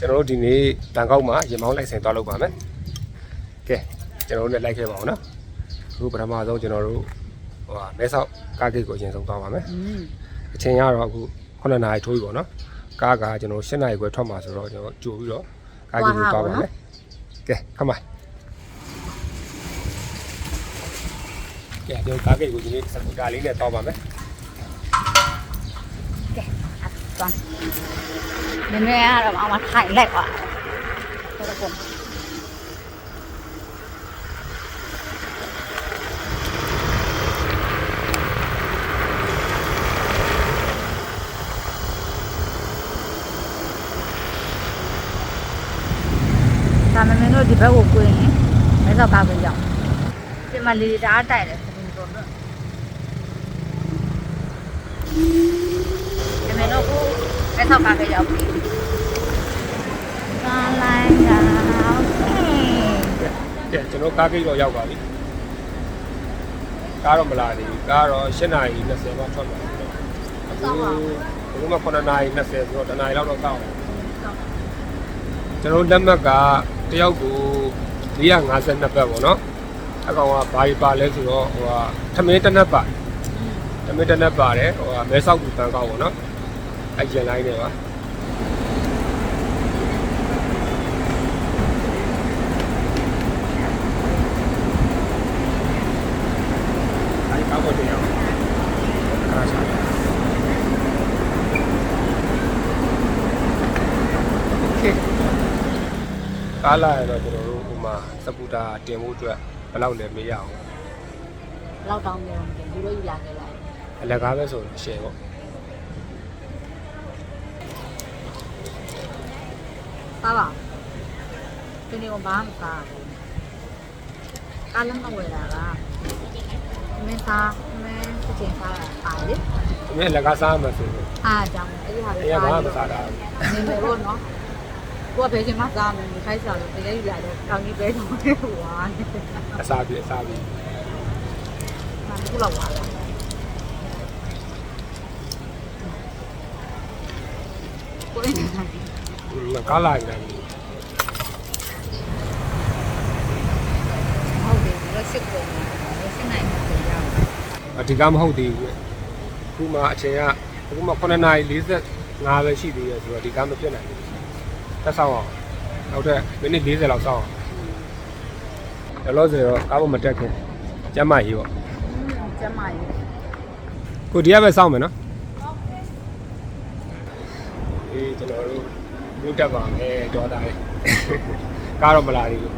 ကျွန်တော်တို့ဒီနေ့တန်ကောက်မှာရင်မောင်းလိုက်ဆိုင်သွားလုပ်ပါမယ်ကဲကျွန်တော်တို့လည်းလိုက်ခဲ့ပါအောင်နော်အခုပထမဆုံးကျွန်တော်တို့ဟိုဟာမဲဆောက်ကားဂိတ်ကိုအရင်ဆုံးသွားပါမယ်อืมအချိန်ကတော့အခု9နာရီထိုးပြီပေါ့နော်ကားကကျွန်တော်10နာရီခွဲထွက်မှာဆိုတော့ကျွန်တော်ကြိုပြီးတော့ကားဂိတ်ကိုသွားပါမယ်ကဲခမကဲကျွန်တော်ကားဂိတ်ကိုဒီနေ့စကူတာလေးနဲ့သွားပါမယ်သွား နည်းနည်းကတော့အမထိုင်လိုက်ပါတော့တော့ဒါမမင်းတို့ဒီဘက်ကိုကိုရင်မဲဆောက်ကားကိုရောက်ဒီမှာလီတားတိုက်တယ်ဒီလိုတော့ဒီမင်းတို့ကိုမဲ ဆောက်ကားကိုရောက်ပြီကားလိုင်းကဟုတ်ကဲ့ကဲကျွန်တော်ကားဂိတ်တော့ရောက်ပါပြီကားတော့မလာသေးဘူးကားတော့10နာရီ20မှထွက်မှာဆိုတော့အခုဘုက9နာရီ20ဆိုတော့10နာရီလောက်တော့ကောက်အောင်ကျွန်တော်လက်မှတ်ကတယောက်ကို452ဘတ်ပေါ့နော်အကောင်ကဘာကြီးပါလဲဆိုတော့ဟိုဟာသမင်းတစ်နက်ပါသမင်းတစ်နက်ပါတယ်ဟိုဟာမဲဆောက်ကူတန်ကောက်ပေါ့နော် အရင်လိုင်းနေပါအဲဒီကောက်ဖို့တရားအားစားတယ်ကားလာရတော့ကျွန်တော်တို့ဟိုမှာစပူတာတင်ဖို့အတွက်ဘယ်လောက်လဲမေးရအောင်လောက်တောင်းနေတယ်ဒီလိုယူလာခဲ့လိုက်အလကားပဲဆိုတော့ share ပေါ့ ပါပါဒီနေ့ကဘာမှမစားဘူးကားလုံးမဝယ်တာကမင်းစားမင်းစချင်စားတာအားလေအမေအလကားစားမှဆိုတော့အားကြောင့်အဲ့ဒီဟာအဲလေးဘာစားမှမစားတာနေမယ်လို့နော်ကိုကဘယ်ချိန်မှစားမယ်ဒီခိုင်းစားလို့တကယ်ယူလာတော့တောင်းကြီးပဲတော့ဟွာအစားပြီအစားပြီဘာခုလောက်ပါလဲကိုယ်နေ ကားလာရတယ်ဟုတ်တယ်လက်စစ်ကုန်တယ်စစ်နိုင်မှာပြန်ရအောင်ဒီကားမဟုတ်သေးဘူးခုမှအချိန်ကအခုမှ9နာရီ45ပဲရှိသေးတယ်ဆိုတော့ဒီကားမပြတ်နိုင်ဘူးတက်ဆောင်အောင်နောက်ထပ်မိနစ်40လောက်စောင့်အောင်လောလောဆယ်တော့ကားမမတက်ခင်ကျမ်းမကြီးပေါ့ကျမကြီးကိုဒီကပဲစောင့်မယ်နော်အေးကျွန်တော်တို့ မြို့တက်ပါမယ်ဒေါ်တာလေးကားတော့မလာသေးဘူး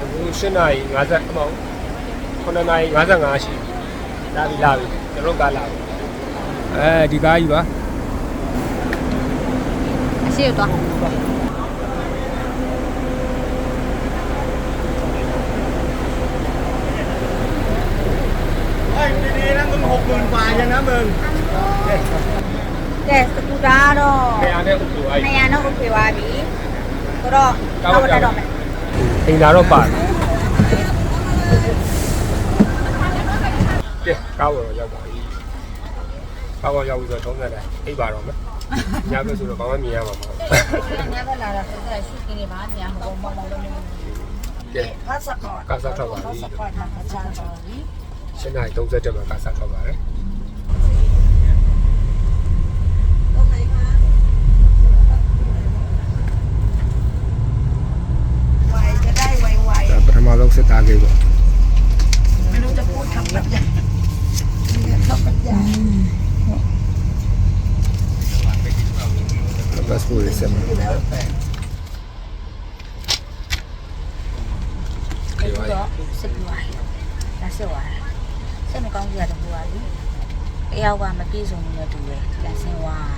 အခု7နာရီ50အမောင်း9နာရီ55ရှိလာပြီလာပြီကျွန်တော်ကားလာပြီအဲဒီကားကြီးပါ အရှိတော့ เฮ้ยดีๆนะมึงหกหมื่นกว่าอย่างนะมึง ကဲစကူတာတော့ခရနဲ့ဥပ္ပေဝါကြီး900တော့ okay ပါပြီဆိုတော့ကောက်တက်တော့မယ်အိမ်လာတော့ပါတယ်ကဲကောက်တော့ရောက်ပါပြီကောက်တော့ရောက်ပြီဆိုတော့ထုံးစံတိုင်းအိပ်ပါတော့မယ်ညဘက်ဆိုတော့ဘာမှမြင်ရမှာမဟုတ်ဘူးညဘက်လာတာဆိုတော့ရှူကင်းနေပါညဟိုမောင်မောင်လုံးလုံးကဲကာစားတော့ကာစားတော့ပါပြီရှင်းနိုင်37မှာကာစားတော့ပါတယ် မဆုံးစစ်သားကိပေါ့ ๆไม่รู้จะพูดคำบรรยายเนี่ยคำบรรยาย ပတ်စပို့ရေးဆက်မှာ แล้วแต่ ခေပါ တော့စစ်ပြီးသွားတယ်ဒါစစ်သွားတယ်စိတ်မကောင်းကြရတဲ့ဟိုကလေတယောက်ကမပြေဆုံးနေတဲ့တူပဲလက်ဆင်းသွား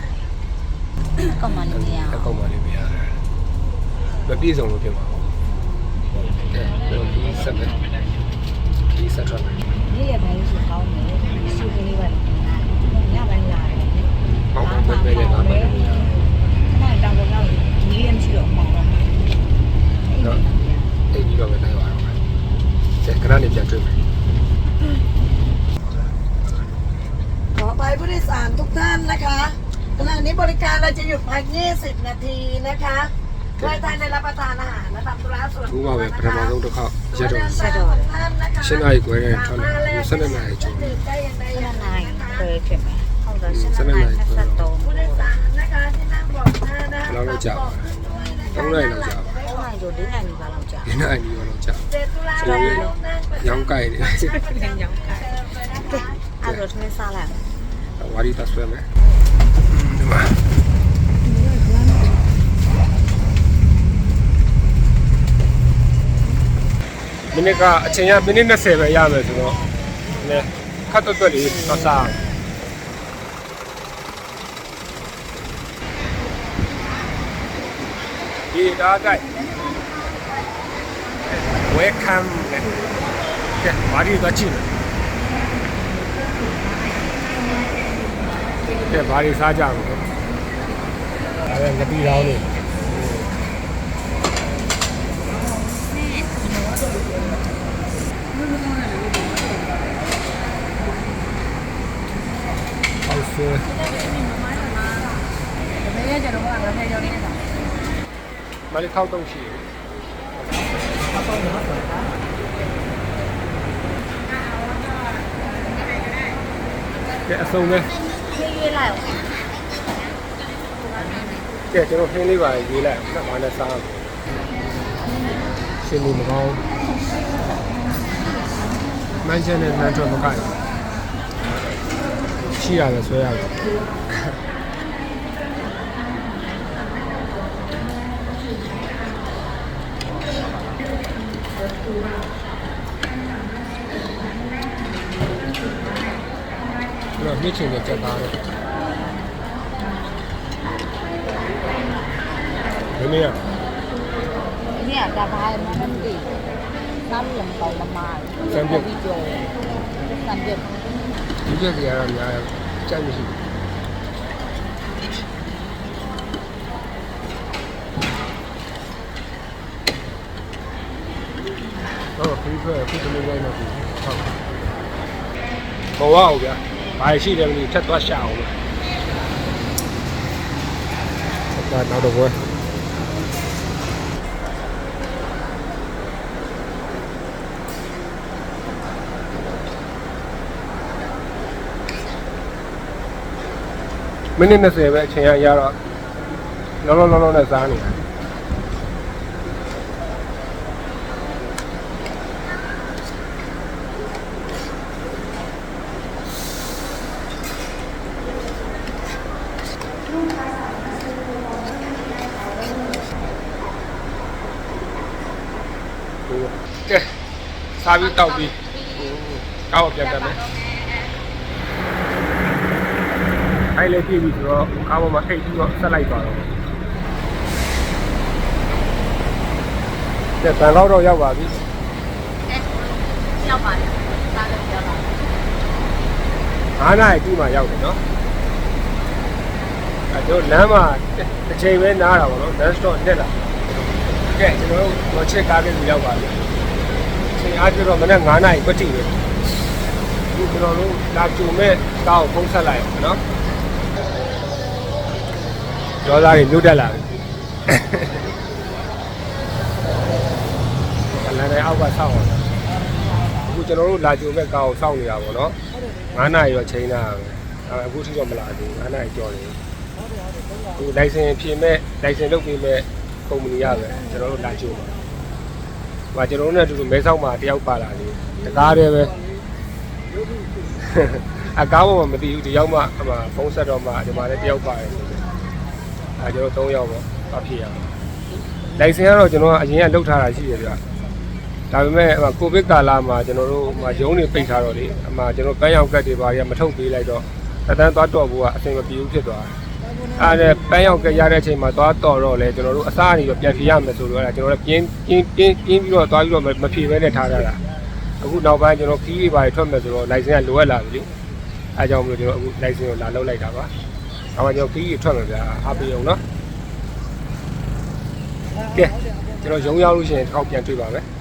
တယ်အကောင်မလေးမရ အ အောင် ကောက်မှလေးမရတယ်မပြည့်စုံလို့ဖြစ်မှာ ပေါ့ကဲဒီဆက်မယ်ဒီဆက်ထွက်မယ် နေ့ရက်ပိုင်းဆိုကောင်းတယ်စုကလေးပဲညပိုင်းလာတယ် ဟောင်းမှပဲလေငါမှလည်းမရ ခဏတောင်ပေါ်တော့ဒီရင်ရှိတော့မှောင်တော့ တော့အိတ်ပြီးတော့ပဲနိုင်ပါတော့မယ်ကဲခဏနေပြန်တွေ့မယ် ขอไปผู้โดยสารทุกท่านนะคะขณะนี้บริการเราจะหยุดพัก พัก20 นาทีนะคะ เพื่อท่านได้รับประทานอาหารและทำธุระส่วน ဘူး ตั မှ ว ပဲ นะ ပထမ คะ ဆုံးတစ်ခေါက်ရက်တော့ ဆက်တော့ท่านนะคะ ရှင်းနိုင်ခွဲတဲ့ထွက်လာဘူး7နာရီကျော် ดื่มได้อย่างใดอ ရှ ย่าง င်း หนึ่ နိုင် งนะคะ เคยဖြစ်မယ်ဟုတ်တယ်ရှင်း စနေ နိုင် နိုင် ဆက်တော့ ผู้โดยสารนะคะที่นั่งเบอกหน้านะ ဘယ်လောက်လောက်ကြာပါလဲ3နိုင်လောက်ကြာပါ ဟုတ်နိုင်ဆို၄နိုင်ဒီပါလောက်ကြာ ဒီနိုင်ဒီရောလောက်ကြာ เจ็ดตุลาคมนั่งประ ညောင်းကြိုက်နေ ပြန်ရောင်းခိုင်းအဲ့တော့သမင်းစားလိုက် ဝါရီတဆွဲမယ်ဒီမှာ မိနစ်ကအချိန်ကမိနစ်20ပဲရမယ်ဆိုတော့လေခတ်တွတ်တွတ်လေးသွားစားဒီဒါကြိုက် welcome လေကဲဝါရီသွားကြည့်မယ်ကဲဘာတွေစားကြမလဲအဲငပိတောင်းနေ好吃。မလေး ထောက်တော့ရှိတယ်ကဲအစုံပဲရေးရေးလိုက်အောင်ကဲကျွန်တော်ဟင်းလေးပါရေးလိုက်အောင်ဘာနဲ့စားအောင်ရှင်းလို့မကောင်းမန်းချက်နဲ့နန်းထွက်မကိုက်ရှိရတယ်ဆွဲရတယ်တော့မြင့်ချင်တဲ့ကြက်သားတော့မင်း trên mùi một câu. Mai trên này mai chuẩn là xuôi à, à? Rồi, biết chừng được cho tao rồi Thế này à? ഡബായമണ്ടി സമയം പൗലമാർ video സന്ധ്യ 이게 그냥 짠지 어, 그리고 그들이 내는 거. 고와오 야. 말시 되면 이제 또 샤오. 나 나도 뭐. မလို့ထက်သွားရှာအောင်ဒါတော့တော့ဘယ်မိနစ်20ပဲအချိန်ရရတော့လောလောလောလောနဲ့စားနေတာကဲစားပြီးတောက်ပြီးကောက်ပြန်တက်မယ် အဲ့လေပြည်ပြီဆိုတော့ကားပေါ်မှာထိတ်ပြီးတော့ဆက်လိုက်သွားတော့ကဲတန်တော့တော့ရောက်ပါပြီရောက်ပါလေစားလို့ပြောတာ9နာရီပြီးမှရောက်တယ်နော်အဲတို့လမ်းမှာတစ်ချိန်ပဲနားတာပေါ့နော် non stop တက်လာကဲကျွန်တော်တို့တော့ချက်ကားလေးရောက်ပါပြီအချိန်အားဖြင့်တော့မနေ့9နာရီကွက်တိပဲဒီကျွန်တော်တို့လာကြုံမဲ့ကားကိုဖုံးဆက်လိုက်အောင်နော် ဒေါ်လာတွေလွတ်တက်လာပြီအလန်တိုင်းအောက်ကဆောက်အောင်အခုကျွန်တော်တို့လာကြုံမဲ့ကားကိုစောင့်နေတာပေါ့နော်9နာရီတော့ချိန်တာပဲအဲအခုထိတော့မလာသေးဘူး9နာရီကျော်တယ်အခုလိုင်စင်ဖြည့်မဲ့လိုင်စင်လုပ်ပေးမဲ့ကုမ္ပဏီရပဲကျွန်တော်တို့လာကြိုးပါဟိုကျွန်တော်တို့နဲ့အတူတူမဲဆောက်မှာတယောက်ပါလာလေတကားတည်းပဲအကားပေါ်မှာမသိဘူးဒီရောက်မှအမှဖုန်းဆက်တော့မှဒီမှာလည်းတယောက်ပါတယ်ဆိုတော့ အဲကျွန်တော်3ယောက်ပေါ့အဖြစ်ရအောင်လိုင်စင်ကတော့ကျွန်တော်ကအရင်ကလုပ်ထားတာရှိတယ်ဗျဒါပေမဲ့ဟိုကိုဗစ်ကာလမှာကျွန်တော်တို့ဟိုရုံးတွေပိတ်ထားတော့လေအမှကျွန်တော်ပန်းရောက်ကတ်တွေဘာတွေကမထုတ်ပေးလိုက်တော့တတန်းသွားတော့ဘူးကအဆင်မပြေဘူးဖြစ်သွားတယ်အဲ့ဒါပန်းရောက်ကတ်ရတဲ့အချိန်မှာသွားတော့တော့လေကျွန်တော်တို့အစားအနေတော့ပြန်ဖြေရမယ်ဆိုတော့အဲ့ဒါကျွန်တော်တို့ပြင်းပြင်းပြင်းပြင်းပြီးတော့သွားပြီးတော့မဖြေဘဲနဲ့ထားရတာအခုနောက်ပိုင်းကျွန်တော်ခီးတွေဘာတွေထွက်မယ်ဆိုတော့လိုင်စင်ကလိုအပ်လာပြီလေအဲကြောင့်မလို့ကျွန်တော်အခုလိုင်စင်ကိုလာလောက်လိုက်တာပါ။ အော်ကျွန်တော်ခီးတွေထွက်မယ်ဗျာအားပေးအောင်နော်။ကဲကျွန်တော်ရုံးရောက်လို့ရှိရင်တစ်ခေါက်ပြန်တွေ့ပါမယ်။